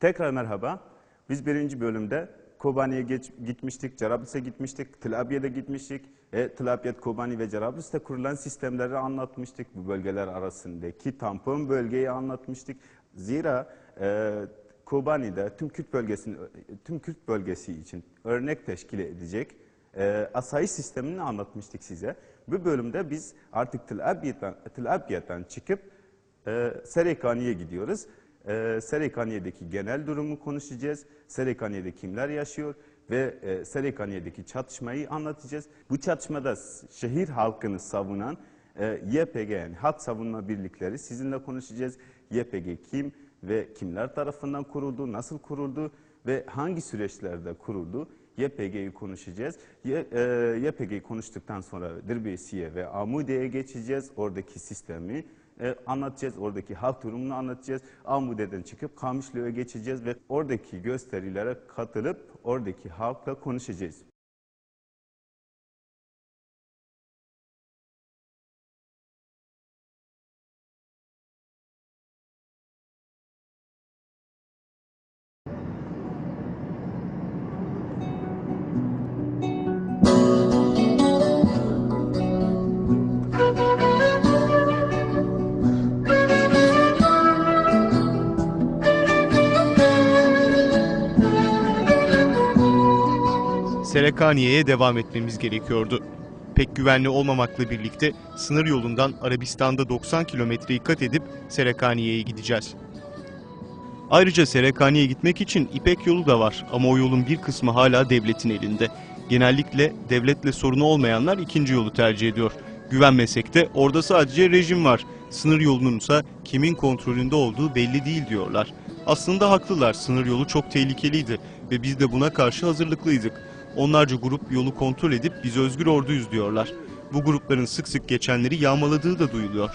Tekrar merhaba. Biz birinci bölümde Kobani'ye gitmiştik, Cerablus'a gitmiştik, Tılabiye'de gitmiştik. E, Tılabiye, Kobani ve Cerablus'ta kurulan sistemleri anlatmıştık. Bu bölgeler arasındaki tampon bölgeyi anlatmıştık. Zira e, Kobani'de tüm Kürt tüm Kürt bölgesi için örnek teşkil edecek e, asayiş sistemini anlatmıştık size. Bu bölümde biz artık Tılabiye'den, Tılabiye'den çıkıp e, Serekani'ye gidiyoruz. E, Serekaniye'deki genel durumu konuşacağız. Serekaniye'de kimler yaşıyor ve e, Serekaniye'deki çatışmayı anlatacağız. Bu çatışmada şehir halkını savunan e, YPG yani Halk Savunma Birlikleri sizinle konuşacağız. YPG kim ve kimler tarafından kuruldu, nasıl kuruldu ve hangi süreçlerde kuruldu? YPG'yi konuşacağız. Y, e, YPG'yi konuştuktan sonra Dirbesiye ve Amude'ye geçeceğiz. Oradaki sistemi e, anlatacağız. Oradaki halk durumunu anlatacağız. Amude'den çıkıp Kamışlı'ya geçeceğiz ve oradaki gösterilere katılıp oradaki halkla konuşacağız. Serekaniye'ye devam etmemiz gerekiyordu. Pek güvenli olmamakla birlikte sınır yolundan Arabistan'da 90 kilometreyi kat edip Serekaniye'ye gideceğiz. Ayrıca Serekaniye'ye gitmek için İpek yolu da var ama o yolun bir kısmı hala devletin elinde. Genellikle devletle sorunu olmayanlar ikinci yolu tercih ediyor. Güvenmesek de orada sadece rejim var. Sınır yolunun ise kimin kontrolünde olduğu belli değil diyorlar. Aslında haklılar sınır yolu çok tehlikeliydi ve biz de buna karşı hazırlıklıydık. Onlarca grup yolu kontrol edip biz özgür orduyuz diyorlar. Bu grupların sık sık geçenleri yağmaladığı da duyuluyor.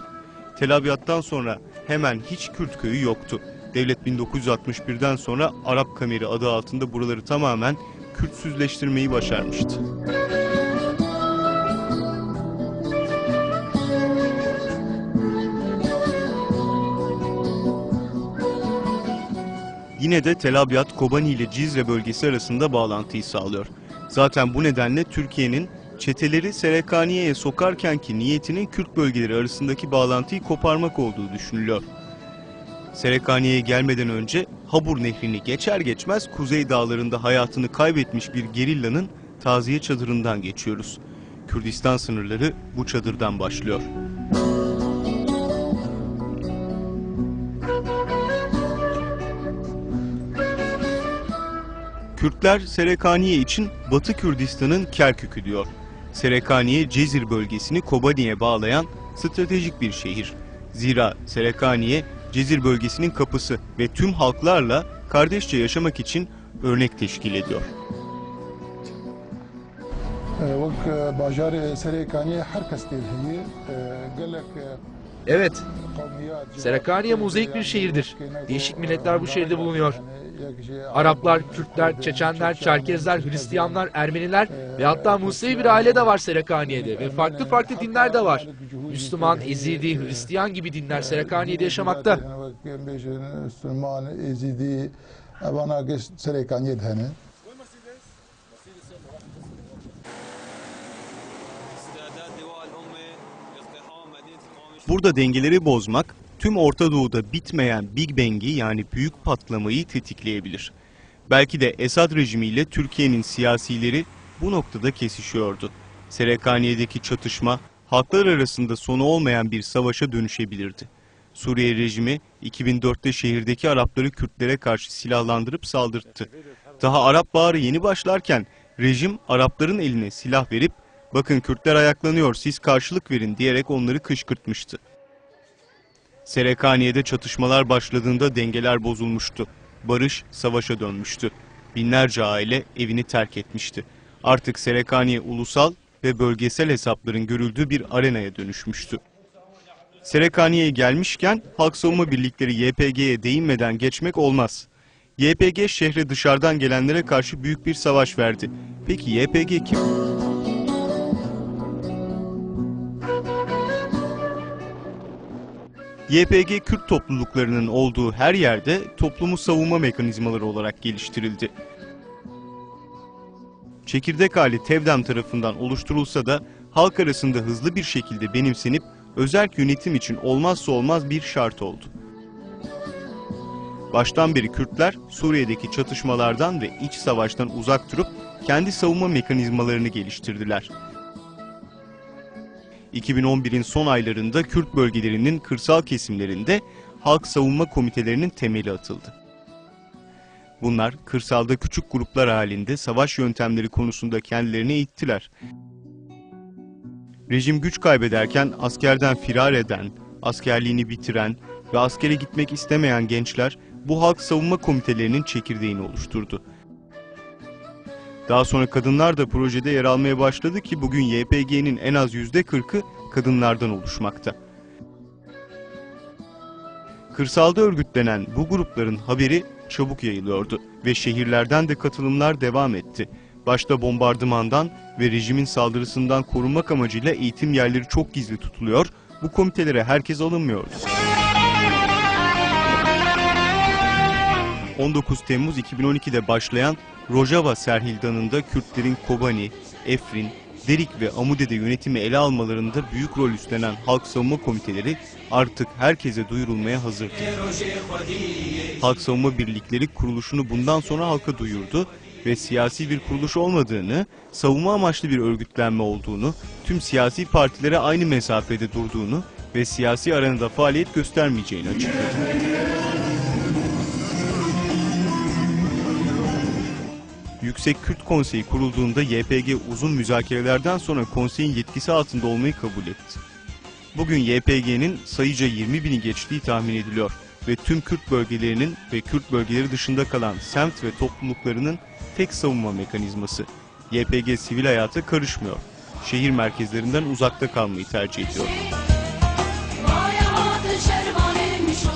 Tel Abyad'dan sonra hemen hiç Kürt köyü yoktu. Devlet 1961'den sonra Arap Kameri adı altında buraları tamamen Kürtsüzleştirmeyi başarmıştı. Yine de Tel Abyad, Kobani ile Cizre bölgesi arasında bağlantıyı sağlıyor. Zaten bu nedenle Türkiye'nin çeteleri Serekaniye'ye sokarken ki niyetinin Kürt bölgeleri arasındaki bağlantıyı koparmak olduğu düşünülüyor. Serekaniye'ye gelmeden önce Habur Nehri'ni geçer geçmez Kuzey Dağları'nda hayatını kaybetmiş bir gerillanın taziye çadırından geçiyoruz. Kürdistan sınırları bu çadırdan başlıyor. Kürtler Serekaniye için Batı Kürdistan'ın Kerkük'ü diyor. Serekaniye Cezir bölgesini Kobani'ye bağlayan stratejik bir şehir. Zira Serekaniye Cezir bölgesinin kapısı ve tüm halklarla kardeşçe yaşamak için örnek teşkil ediyor. وەک باژار سەرێکانی هەر کەس تێ هەیە gelek Evet, Serekaniye mozaik bir şehirdir. Değişik milletler bu şehirde bulunuyor. Araplar, Kürtler, Çeçenler, Çerkezler, Hristiyanlar, Ermeniler ve hatta Musevi bir aile de var Serekaniye'de ve farklı farklı dinler de var. Müslüman, Ezidi, Hristiyan gibi dinler Serekaniye'de yaşamakta. Müslüman, Ezidi, Evana Burada dengeleri bozmak tüm Orta Doğu'da bitmeyen Big Bang'i yani büyük patlamayı tetikleyebilir. Belki de Esad rejimiyle Türkiye'nin siyasileri bu noktada kesişiyordu. Serekaniye'deki çatışma halklar arasında sonu olmayan bir savaşa dönüşebilirdi. Suriye rejimi 2004'te şehirdeki Arapları Kürtlere karşı silahlandırıp saldırttı. Daha Arap Baharı yeni başlarken rejim Arapların eline silah verip bakın Kürtler ayaklanıyor siz karşılık verin diyerek onları kışkırtmıştı. Serekaniye'de çatışmalar başladığında dengeler bozulmuştu. Barış savaşa dönmüştü. Binlerce aile evini terk etmişti. Artık Serekaniye ulusal ve bölgesel hesapların görüldüğü bir arenaya dönüşmüştü. Serekaniye'ye gelmişken Halk Savunma Birlikleri YPG'ye değinmeden geçmek olmaz. YPG şehre dışarıdan gelenlere karşı büyük bir savaş verdi. Peki YPG kim? YPG Kürt topluluklarının olduğu her yerde toplumu savunma mekanizmaları olarak geliştirildi. Çekirdek hali Tevdem tarafından oluşturulsa da halk arasında hızlı bir şekilde benimsenip özel yönetim için olmazsa olmaz bir şart oldu. Baştan beri Kürtler Suriye'deki çatışmalardan ve iç savaştan uzak durup kendi savunma mekanizmalarını geliştirdiler. 2011'in son aylarında Kürt bölgelerinin kırsal kesimlerinde halk savunma komitelerinin temeli atıldı. Bunlar kırsalda küçük gruplar halinde savaş yöntemleri konusunda kendilerini eğittiler. Rejim güç kaybederken askerden firar eden, askerliğini bitiren ve askere gitmek istemeyen gençler bu halk savunma komitelerinin çekirdeğini oluşturdu. Daha sonra kadınlar da projede yer almaya başladı ki bugün YPG'nin en az %40'ı kadınlardan oluşmakta. Kırsalda örgütlenen bu grupların haberi çabuk yayılıyordu ve şehirlerden de katılımlar devam etti. Başta bombardımandan ve rejimin saldırısından korunmak amacıyla eğitim yerleri çok gizli tutuluyor, bu komitelere herkes alınmıyordu. 19 Temmuz 2012'de başlayan Rojava Serhildanı'nda Kürtlerin Kobani, Efrin, Derik ve Amude'de yönetimi ele almalarında büyük rol üstlenen halk savunma komiteleri artık herkese duyurulmaya hazırdı. Halk savunma birlikleri kuruluşunu bundan sonra halka duyurdu ve siyasi bir kuruluş olmadığını, savunma amaçlı bir örgütlenme olduğunu, tüm siyasi partilere aynı mesafede durduğunu ve siyasi arenada faaliyet göstermeyeceğini açıkladı. Yüksek Kürt Konseyi kurulduğunda YPG uzun müzakerelerden sonra konseyin yetkisi altında olmayı kabul etti. Bugün YPG'nin sayıca 20 bini geçtiği tahmin ediliyor ve tüm Kürt bölgelerinin ve Kürt bölgeleri dışında kalan semt ve topluluklarının tek savunma mekanizması. YPG sivil hayata karışmıyor. Şehir merkezlerinden uzakta kalmayı tercih ediyor.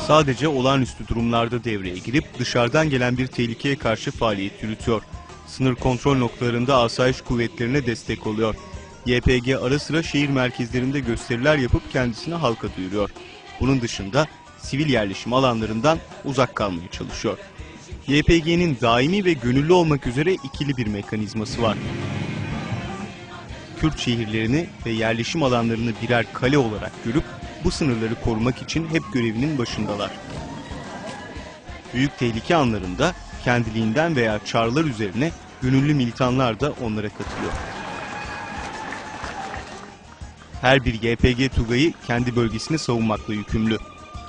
Sadece olağanüstü durumlarda devreye girip dışarıdan gelen bir tehlikeye karşı faaliyet yürütüyor. Sınır kontrol noktalarında asayiş kuvvetlerine destek oluyor. YPG ara sıra şehir merkezlerinde gösteriler yapıp kendisini halka duyuruyor. Bunun dışında sivil yerleşim alanlarından uzak kalmaya çalışıyor. YPG'nin daimi ve gönüllü olmak üzere ikili bir mekanizması var. Kürt şehirlerini ve yerleşim alanlarını birer kale olarak görüp bu sınırları korumak için hep görevinin başındalar. Büyük tehlike anlarında kendiliğinden veya çağrılar üzerine gönüllü militanlar da onlara katılıyor. Her bir YPG Tugayı kendi bölgesini savunmakla yükümlü.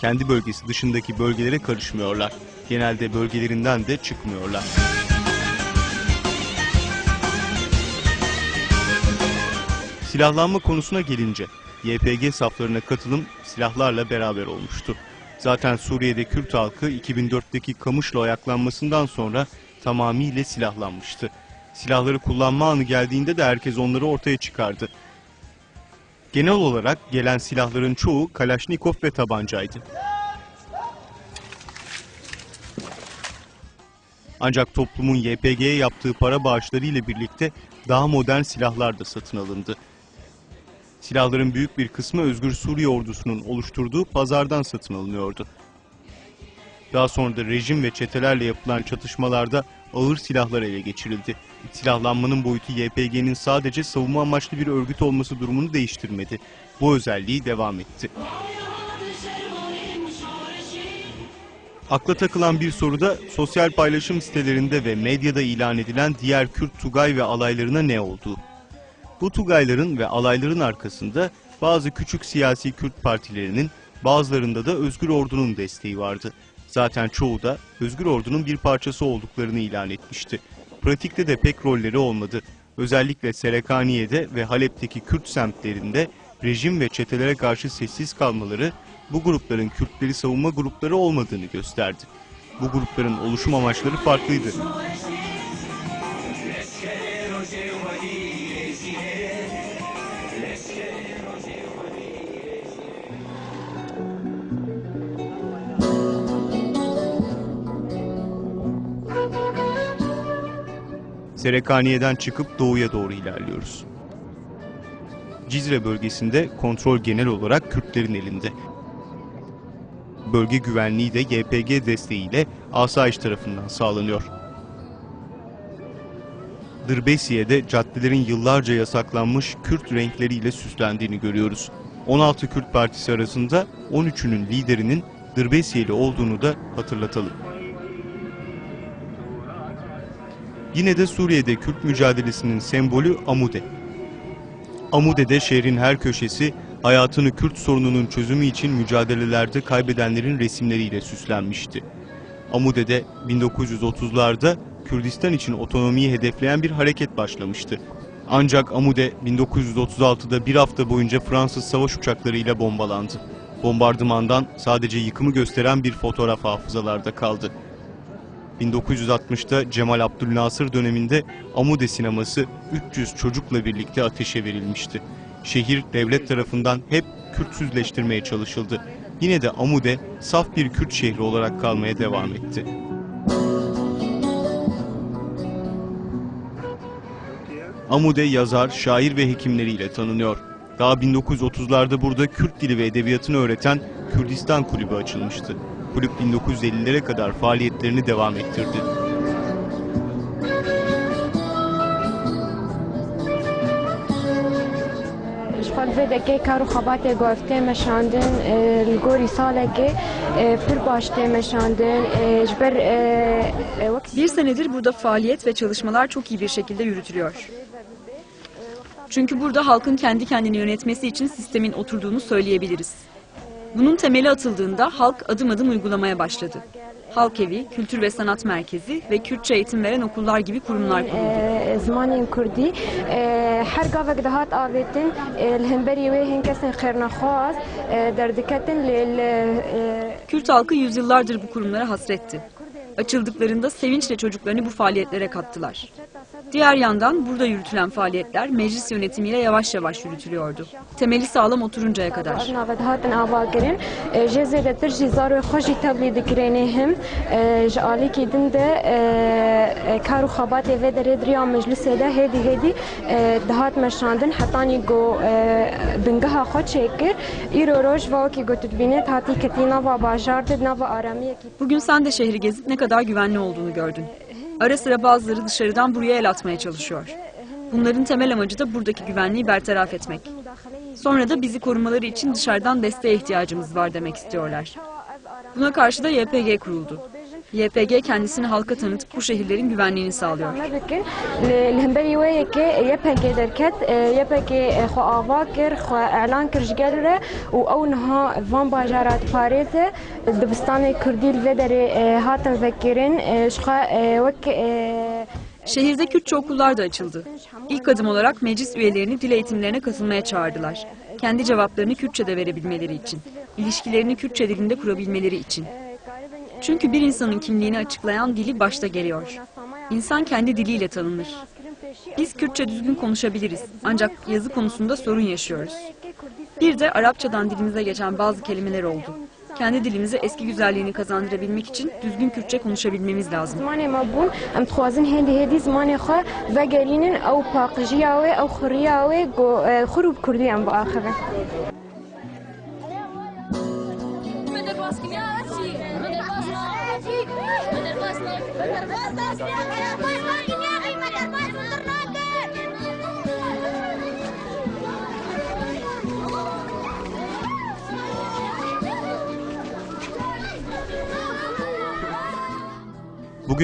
Kendi bölgesi dışındaki bölgelere karışmıyorlar. Genelde bölgelerinden de çıkmıyorlar. Silahlanma konusuna gelince YPG saflarına katılım silahlarla beraber olmuştu. Zaten Suriye'de Kürt halkı 2004'teki Kamışlı ayaklanmasından sonra tamamıyla silahlanmıştı. Silahları kullanma anı geldiğinde de herkes onları ortaya çıkardı. Genel olarak gelen silahların çoğu Kalaşnikov ve tabancaydı. Ancak toplumun YPG'ye yaptığı para bağışları ile birlikte daha modern silahlar da satın alındı. Silahların büyük bir kısmı Özgür Suriye ordusunun oluşturduğu pazardan satın alınıyordu. Daha sonra da rejim ve çetelerle yapılan çatışmalarda ağır silahlar ele geçirildi. Silahlanmanın boyutu YPG'nin sadece savunma amaçlı bir örgüt olması durumunu değiştirmedi. Bu özelliği devam etti. Akla takılan bir soru da sosyal paylaşım sitelerinde ve medyada ilan edilen diğer Kürt Tugay ve alaylarına ne olduğu. Bu Tugayların ve alayların arkasında bazı küçük siyasi Kürt partilerinin, bazılarında da Özgür Ordu'nun desteği vardı. Zaten çoğu da Özgür Ordu'nun bir parçası olduklarını ilan etmişti. Pratikte de pek rolleri olmadı. Özellikle Serekaniye'de ve Halep'teki Kürt semtlerinde rejim ve çetelere karşı sessiz kalmaları bu grupların Kürtleri savunma grupları olmadığını gösterdi. Bu grupların oluşum amaçları farklıydı. Serekaniye'den çıkıp doğuya doğru ilerliyoruz. Cizre bölgesinde kontrol genel olarak Kürtlerin elinde. bölge güvenliği de YPG desteğiyle asayiş tarafından sağlanıyor. Dırbesiye'de caddelerin yıllarca yasaklanmış Kürt renkleriyle süslendiğini görüyoruz. 16 Kürt Partisi arasında 13'ünün liderinin Dırbesiyeli olduğunu da hatırlatalım. Yine de Suriye'de Kürt mücadelesinin sembolü Amude. Amude'de şehrin her köşesi hayatını Kürt sorununun çözümü için mücadelelerde kaybedenlerin resimleriyle süslenmişti. Amude'de 1930'larda Kürdistan için otonomiyi hedefleyen bir hareket başlamıştı. Ancak Amude 1936'da bir hafta boyunca Fransız savaş uçaklarıyla bombalandı. Bombardımandan sadece yıkımı gösteren bir fotoğraf hafızalarda kaldı. 1960'ta Cemal Abdülnasır döneminde Amude sineması 300 çocukla birlikte ateşe verilmişti. Şehir devlet tarafından hep Kürtsüzleştirmeye çalışıldı. Yine de Amude saf bir Kürt şehri olarak kalmaya devam etti. Amude yazar, şair ve hekimleriyle tanınıyor. Daha 1930'larda burada Kürt dili ve edebiyatını öğreten Kürdistan Kulübü açılmıştı Kulüp 1950'lere kadar faaliyetlerini devam ettirdi. اشغال بده که کارو خبات گفته مشاندن الگوری ساله که پر başte meşandın jber vakit Bir senedir burada faaliyet ve çalışmalar çok iyi bir şekilde yürütülüyor. Çünkü burada halkın kendi kendini yönetmesi için sistemin oturduğunu söyleyebiliriz. Bunun temeli atıldığında halk adım adım uygulamaya başladı. Halk evi, kültür ve sanat merkezi ve Kürtçe eğitim veren okullar gibi kurumlar ee, kuruldu. Zamanın Kurdi ee, her gavek dahat avetin ee, hemberi ve henkesin kherna khas derdiketin e, Kürt halkı yüzyıllardır bu kurumlara hasretti. Açıldıklarında sevinçle çocuklarını bu faaliyetlere kattılar. Diğer yandan burada yürütülen faaliyetler meclis yönetimiyle yavaş yavaş yürütülüyordu. Temeli sağlam oturuncaya kadar. Bugün sen de şehri gezip ne kadar güvenli olduğunu gördün. Ara sıra bazıları dışarıdan buraya el atmaya çalışıyor. Bunların temel amacı da buradaki güvenliği bertaraf etmek. Sonra da bizi korumaları için dışarıdan desteğe ihtiyacımız var demek istiyorlar. Buna karşı da YPG kuruldu. YPG kendisini halka tanıtıp bu şehirlerin güvenliğini sağlıyor. Şehirde Kürtçe okullar da açıldı. İlk adım olarak meclis üyelerini dil eğitimlerine katılmaya çağırdılar. Kendi cevaplarını Kürtçe'de verebilmeleri için, ilişkilerini Kürtçe dilinde kurabilmeleri için. Çünkü bir insanın kimliğini açıklayan dili başta geliyor. İnsan kendi diliyle tanınır. Biz Kürtçe düzgün konuşabiliriz ancak yazı konusunda sorun yaşıyoruz. Bir de Arapçadan dilimize geçen bazı kelimeler oldu. Kendi dilimize eski güzelliğini kazandırabilmek için düzgün Kürtçe konuşabilmemiz lazım. Bugün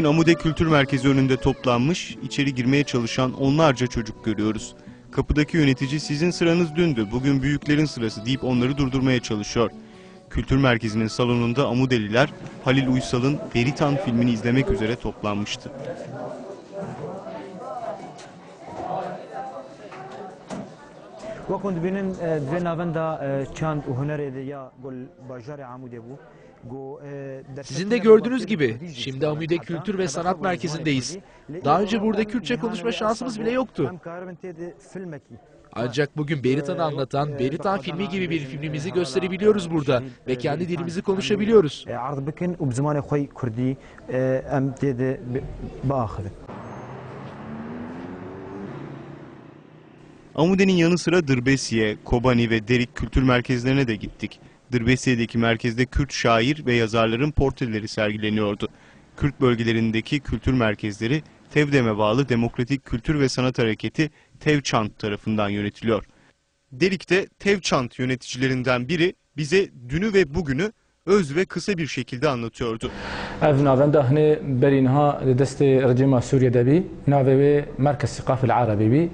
Amude Kültür Merkezi önünde toplanmış, içeri girmeye çalışan onlarca çocuk görüyoruz. Kapıdaki yönetici sizin sıranız dündü, bugün büyüklerin sırası deyip onları durdurmaya çalışıyor. Kültür Merkezi'nin salonunda Amudeliler Halil Uysal'ın Veritan filmini izlemek üzere toplanmıştı. وەکو دبینن دوێ ناوەندا چند و هوەرێ یا گل باژارێ عمودێ بوو Sizin de gördüğünüz gibi şimdi Amüde Kültür ve Sanat Merkezi'ndeyiz. Daha önce burada Kürtçe konuşma şansımız bile yoktu. Ancak bugün Berita'nı anlatan Berita filmi gibi bir filmimizi gösterebiliyoruz burada ve kendi dilimizi konuşabiliyoruz. Amude'nin yanı sıra Dırbesiye, Kobani ve Derik kültür merkezlerine de gittik. Dırbesiye'deki merkezde Kürt şair ve yazarların portreleri sergileniyordu. Kürt bölgelerindeki kültür merkezleri Tevdem'e bağlı Demokratik Kültür ve Sanat Hareketi TEVÇANT tarafından yönetiliyor. Delik'te TEVÇANT yöneticilerinden biri bize dünü ve bugünü öz ve kısa bir şekilde anlatıyordu. Ev berînha li destê rejima Sûriye bî navê wê Merkez Siqafil Arabî bî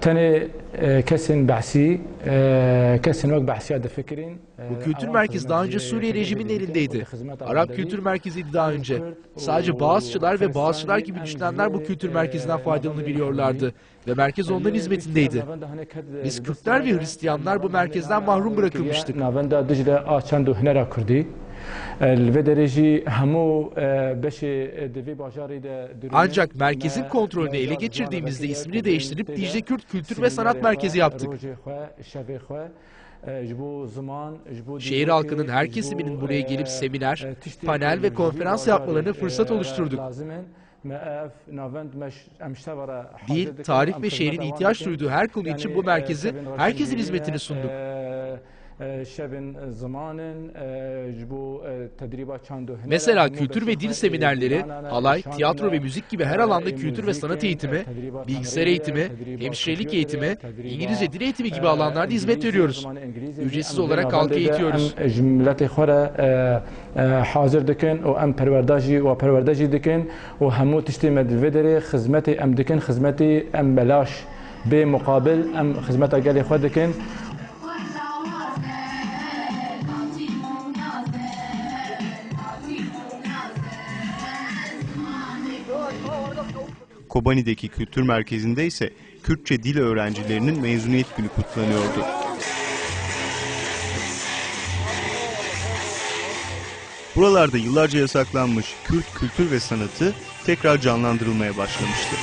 tenê e, kesên behsî e, kesên wek behsiya difikirin e, Bu kültür merkezi daha önce Suriye rejiminin elindeydi. Arap Kültür Merkezi'ydi daha önce. Sadece Bağızçılar ve Bağızçılar gibi düşünenler bu kültür merkezinden faydalanabiliyorlardı. Ve merkez onların hizmetindeydi. Biz Kürtler ve Hristiyanlar bu merkezden mahrum bırakılmıştık. Navenda Dicle a çend û hunera Kurdî li vê derê hemû beşê divê bajarê de Ancak merkezin kontrolünü ele geçirdiğimizde ismini değiştirip Dicle Kürt Kültür ve Sanat Merkezi yaptık. Şehir halkının her kesiminin buraya gelip seminer, panel ve konferans yapmalarına fırsat oluşturduk. Dil, tarih ve şehrin ihtiyaç duyduğu her konu için bu merkezi herkesin hizmetine sunduk. Mesela kültür ve dil seminerleri, halay, tiyatro ve müzik gibi her alanda kültür ve sanat eğitimi, bilgisayar eğitimi, hemşirelik eğitimi, İngilizce dil eğitimi gibi alanlarda hizmet veriyoruz. Ücretsiz olarak halkı eğitiyoruz. جملت خورا حاضر دکن و ام پرورداجی و پرورداجی دکن و همو تشتی مدvedere خدمت ام دکن خدمت ام بلاش به مقابل ام خدمت اگلی خود دکن Kobani'deki kültür merkezinde ise Kürtçe dil öğrencilerinin mezuniyet günü kutlanıyordu. Buralarda yıllarca yasaklanmış Kürt kültür ve sanatı tekrar canlandırılmaya başlamıştı.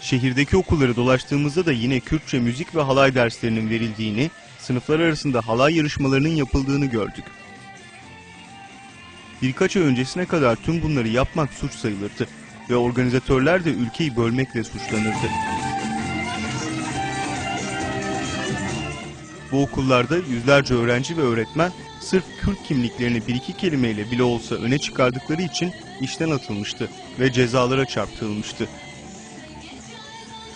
Şehirdeki okulları dolaştığımızda da yine Kürtçe müzik ve halay derslerinin verildiğini, sınıflar arasında halay yarışmalarının yapıldığını gördük. Birkaç ay öncesine kadar tüm bunları yapmak suç sayılırdı ve organizatörler de ülkeyi bölmekle suçlanırdı. Bu okullarda yüzlerce öğrenci ve öğretmen sırf Kürt kimliklerini bir iki kelimeyle bile olsa öne çıkardıkları için işten atılmıştı ve cezalara çarptırılmıştı.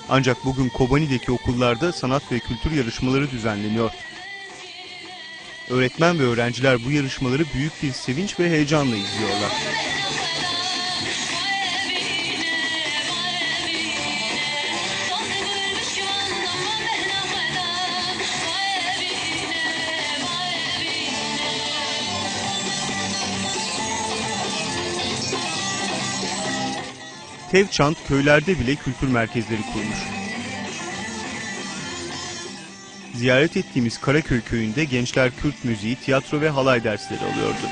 Ancak bugün Kobani'deki okullarda sanat ve kültür yarışmaları düzenleniyor. Öğretmen ve öğrenciler bu yarışmaları büyük bir sevinç ve heyecanla izliyorlar. Tevçant köylerde bile kültür merkezleri kurmuş. Ziyaret ettiğimiz Karaköy köyünde gençler Kürt müziği, tiyatro ve halay dersleri alıyordu.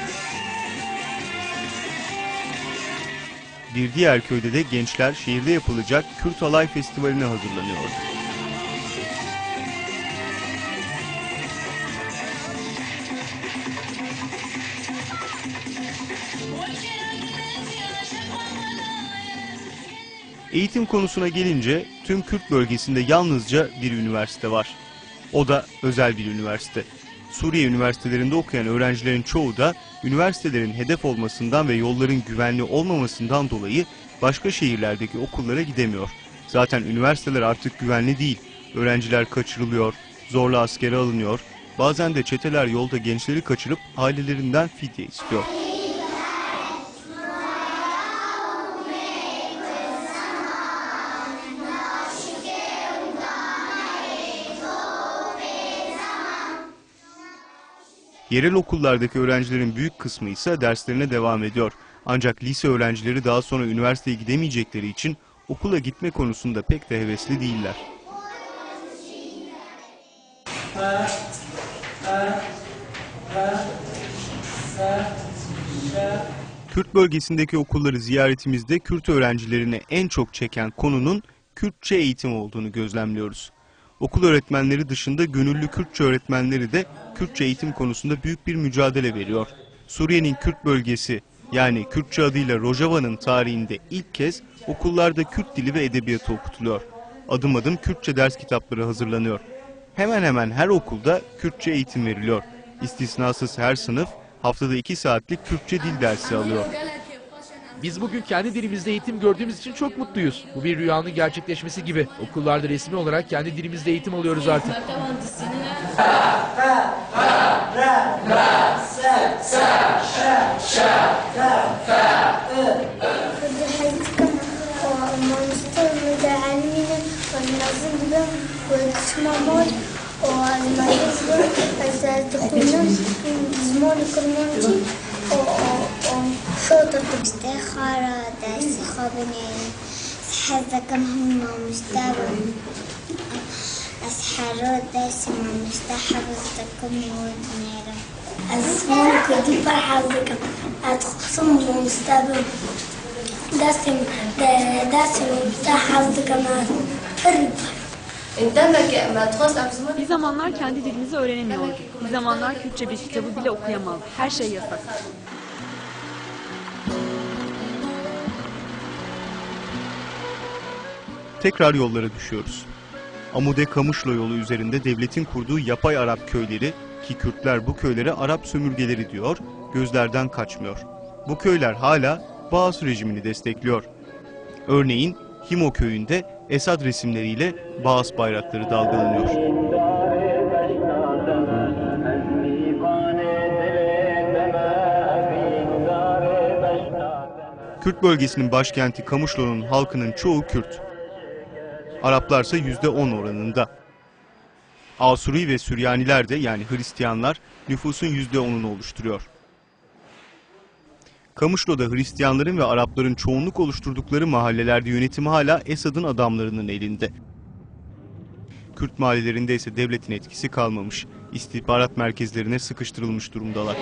Bir diğer köyde de gençler şehirde yapılacak Kürt Halay Festivali'ne hazırlanıyordu. Eğitim konusuna gelince tüm Kürt bölgesinde yalnızca bir üniversite var. O da özel bir üniversite. Suriye üniversitelerinde okuyan öğrencilerin çoğu da üniversitelerin hedef olmasından ve yolların güvenli olmamasından dolayı başka şehirlerdeki okullara gidemiyor. Zaten üniversiteler artık güvenli değil. Öğrenciler kaçırılıyor, zorla askere alınıyor. Bazen de çeteler yolda gençleri kaçırıp ailelerinden fidye istiyor. Yerel okullardaki öğrencilerin büyük kısmı ise derslerine devam ediyor. Ancak lise öğrencileri daha sonra üniversiteye gidemeyecekleri için okula gitme konusunda pek de hevesli değiller. Kürt bölgesindeki okulları ziyaretimizde Kürt öğrencilerini en çok çeken konunun Kürtçe eğitim olduğunu gözlemliyoruz. Okul öğretmenleri dışında gönüllü Kürtçe öğretmenleri de Kürtçe eğitim konusunda büyük bir mücadele veriyor. Suriye'nin Kürt bölgesi yani Kürtçe adıyla Rojava'nın tarihinde ilk kez okullarda Kürt dili ve edebiyatı okutuluyor. adım adım Kürtçe ders kitapları hazırlanıyor. Hemen hemen her okulda Kürtçe eğitim veriliyor. İstisnasız her sınıf haftada 2 saatlik Kürtçe dil dersi alıyor. Biz bugün kendi dilimizde eğitim gördüğümüz için çok mutluyuz. Bu bir rüyanın gerçekleşmesi gibi. Okullarda resmi olarak kendi dilimizde eğitim alıyoruz artık. خطط مستخارة صحابنا صحابة كم هم مستوى أسحارات درس مع مستحب التكم والنيرة أسفون كنت فرحة بكم أتخصم ومستوى دسم دسم مستحب كما فرق Bir zamanlar kendi dilimizi öğrenemiyorduk. Bir zamanlar Kürtçe bir kitabı bile okuyamazdık. Her şey yasak. Tekrar yollara düşüyoruz. Amude Kamışlo yolu üzerinde devletin kurduğu yapay Arap köyleri ki Kürtler bu köylere Arap sömürgeleri diyor, gözlerden kaçmıyor. Bu köyler hala Bağız rejimini destekliyor. Örneğin Himo köyünde Esad resimleriyle Bağız bayrakları dalgalanıyor. Kürt bölgesinin başkenti Kamışlo'nun halkının çoğu Kürt. Araplarsa yüzde on oranında. Asuri ve Süryaniler de yani Hristiyanlar nüfusun yüzde onunu oluşturuyor. Kamışlo'da Hristiyanların ve Arapların çoğunluk oluşturdukları mahallelerde yönetimi hala Esad'ın adamlarının elinde. Kürt mahallelerinde ise devletin etkisi kalmamış. İstihbarat merkezlerine sıkıştırılmış durumdalar.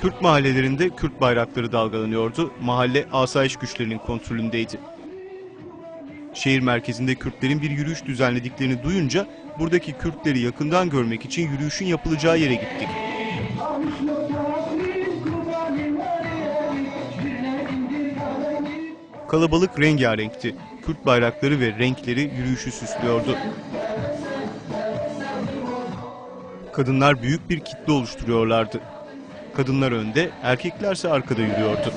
Kürt mahallelerinde Kürt bayrakları dalgalanıyordu. Mahalle asayiş güçlerinin kontrolündeydi. Şehir merkezinde Kürtlerin bir yürüyüş düzenlediklerini duyunca buradaki Kürtleri yakından görmek için yürüyüşün yapılacağı yere gittik. Kalabalık rengarenkti. Kürt bayrakları ve renkleri yürüyüşü süslüyordu. Kadınlar büyük bir kitle oluşturuyorlardı. Kadınlar önde, erkeklerse arkada yürüyordu.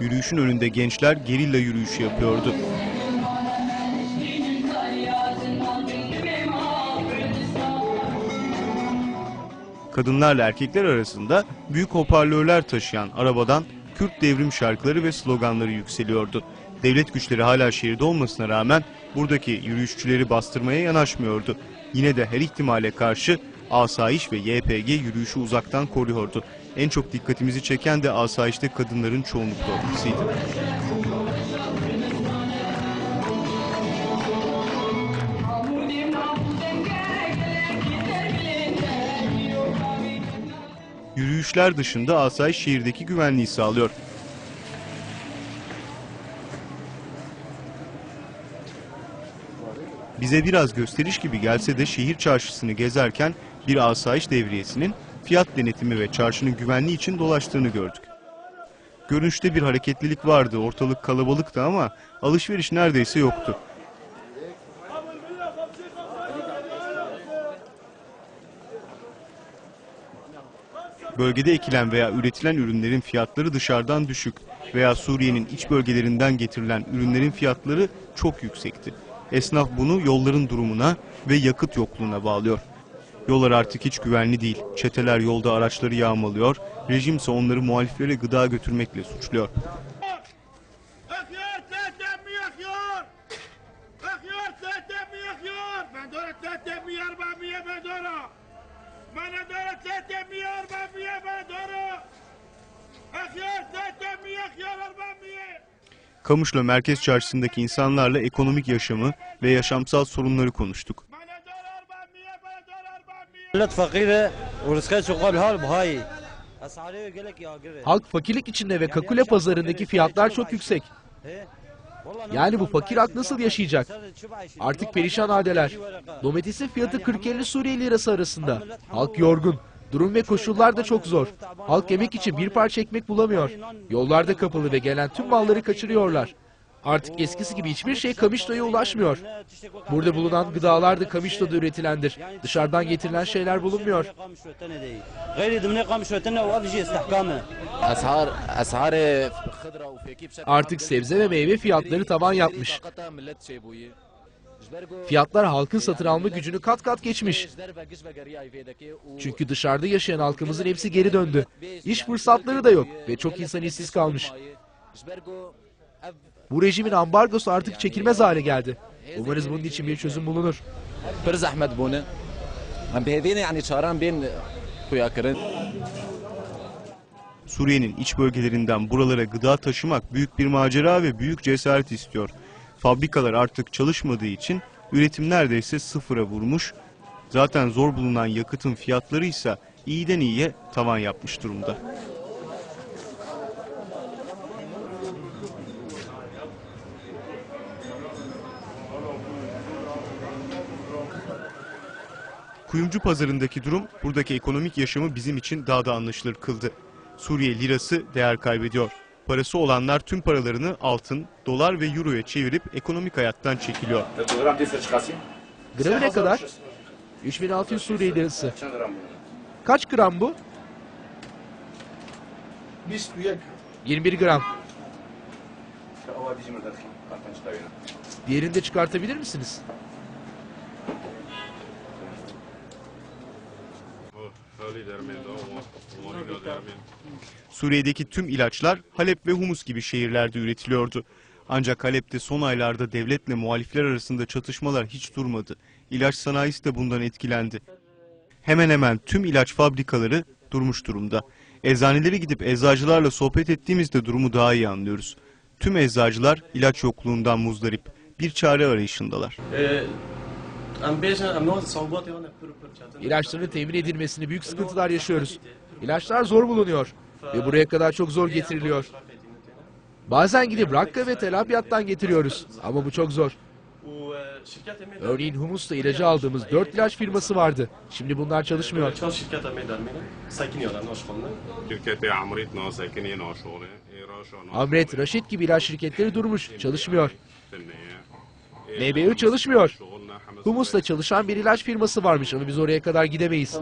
Yürüyüşün önünde gençler gerilla yürüyüşü yapıyordu. Kadınlarla erkekler arasında büyük hoparlörler taşıyan arabadan Kürt devrim şarkıları ve sloganları yükseliyordu. Devlet güçleri hala şehirde olmasına rağmen buradaki yürüyüşçüleri bastırmaya yanaşmıyordu. Yine de her ihtimale karşı asayiş ve YPG yürüyüşü uzaktan koruyordu. En çok dikkatimizi çeken de asayişte kadınların çoğunlukta olmasıydı. Yürüyüşler dışında asayiş şehirdeki güvenliği sağlıyor. Bize biraz gösteriş gibi gelse de şehir çarşısını gezerken bir asayiş devriyesinin fiyat denetimi ve çarşının güvenliği için dolaştığını gördük. Görünüşte bir hareketlilik vardı, ortalık kalabalıktı ama alışveriş neredeyse yoktu. Bölgede ekilen veya üretilen ürünlerin fiyatları dışarıdan düşük veya Suriye'nin iç bölgelerinden getirilen ürünlerin fiyatları çok yüksekti. Esnaf bunu yolların durumuna ve yakıt yokluğuna bağlıyor. Yollar artık hiç güvenli değil. Çeteler yolda araçları yağmalıyor. Rejim ise onları muhaliflere gıda götürmekle suçluyor. Kamışla Merkez Çarşısı'ndaki insanlarla ekonomik yaşamı ve yaşamsal sorunları konuştuk. بلد فقيرة ورزقها شغال حال بهاي أسعاره يقول لك يا قري Halk fakirlik içinde ve Kakule pazarındaki fiyatlar çok yüksek. Yani bu fakir halk nasıl yaşayacak? Artık perişan haldeler. Domatesin fiyatı 40-50 Suriyeli lirası arasında. Halk yorgun. Durum ve koşullar da çok zor. Halk yemek için bir parça ekmek bulamıyor. Yollarda kapalı ve gelen tüm malları kaçırıyorlar. Artık eskisi gibi hiçbir şey Kamişta'ya ulaşmıyor. Burada bulunan gıdalar da Kamişta'da üretilendir. Dışarıdan getirilen şeyler bulunmuyor. E, Artık sebze ve meyve fiyatları tavan yapmış. Fiyatlar halkın satın alma gücünü kat kat geçmiş. Çünkü dışarıda yaşayan halkımızın hepsi geri döndü. İş fırsatları da yok ve çok insan işsiz kalmış. Bu rejimin ambargosu artık çekilmez hale geldi. Umarız bunun için bir çözüm bulunur. Bir zahmet bunu. yani çağıran ben kuyakırın. Suriye'nin iç bölgelerinden buralara gıda taşımak büyük bir macera ve büyük cesaret istiyor. Fabrikalar artık çalışmadığı için üretim neredeyse sıfıra vurmuş. Zaten zor bulunan yakıtın fiyatları ise iyiden iyiye tavan yapmış durumda. Kuyumcu pazarındaki durum buradaki ekonomik yaşamı bizim için daha da anlaşılır kıldı. Suriye lirası değer kaybediyor. Parası olanlar tüm paralarını altın, dolar ve euroya çevirip ekonomik hayattan çekiliyor. Gramı ne kadar? 3600 Suriye lirası. Kaç gram bu? 21 gram. Diğerini de çıkartabilir misiniz? Suriye'deki tüm ilaçlar Halep ve Humus gibi şehirlerde üretiliyordu. Ancak Halep'te son aylarda devletle muhalifler arasında çatışmalar hiç durmadı. İlaç sanayisi de bundan etkilendi. Hemen hemen tüm ilaç fabrikaları durmuş durumda. Eczanelere gidip eczacılarla sohbet ettiğimizde durumu daha iyi anlıyoruz. Tüm eczacılar ilaç yokluğundan muzdarip. Bir çare arayışındalar. İlaçların temin edilmesini büyük sıkıntılar yaşıyoruz. İlaçlar zor bulunuyor ve buraya kadar çok zor getiriliyor. Bazen gidip Rakka ve Tel Abyad'dan getiriyoruz ama bu çok zor. Örneğin Humus'ta ilacı aldığımız 4 ilaç firması vardı. Şimdi bunlar çalışmıyor. Amret, Raşit gibi ilaç şirketleri durmuş, çalışmıyor. MBU çalışmıyor. Humus'ta çalışan bir ilaç firması varmış ama biz oraya kadar gidemeyiz.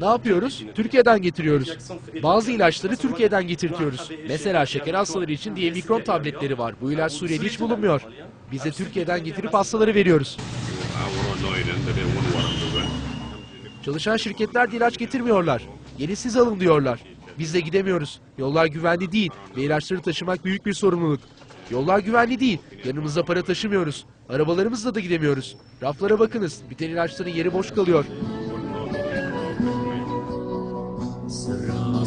Ne yapıyoruz? Türkiye'den getiriyoruz. Bazı ilaçları Türkiye'den getirtiyoruz. Mesela şeker hastaları için Diemikron tabletleri var. Bu ilaç Suriye'de hiç bulunmuyor. Biz de Türkiye'den getirip hastaları veriyoruz. Çalışan şirketler de ilaç getirmiyorlar. Yeni siz alın diyorlar. Biz de gidemiyoruz. Yollar güvenli değil ve ilaçları taşımak büyük bir sorumluluk. Yollar güvenli değil. Yanımızda para taşımıyoruz. Arabalarımızla da gidemiyoruz. Raflara bakınız. Biten ilaçların yeri boş kalıyor. Sıra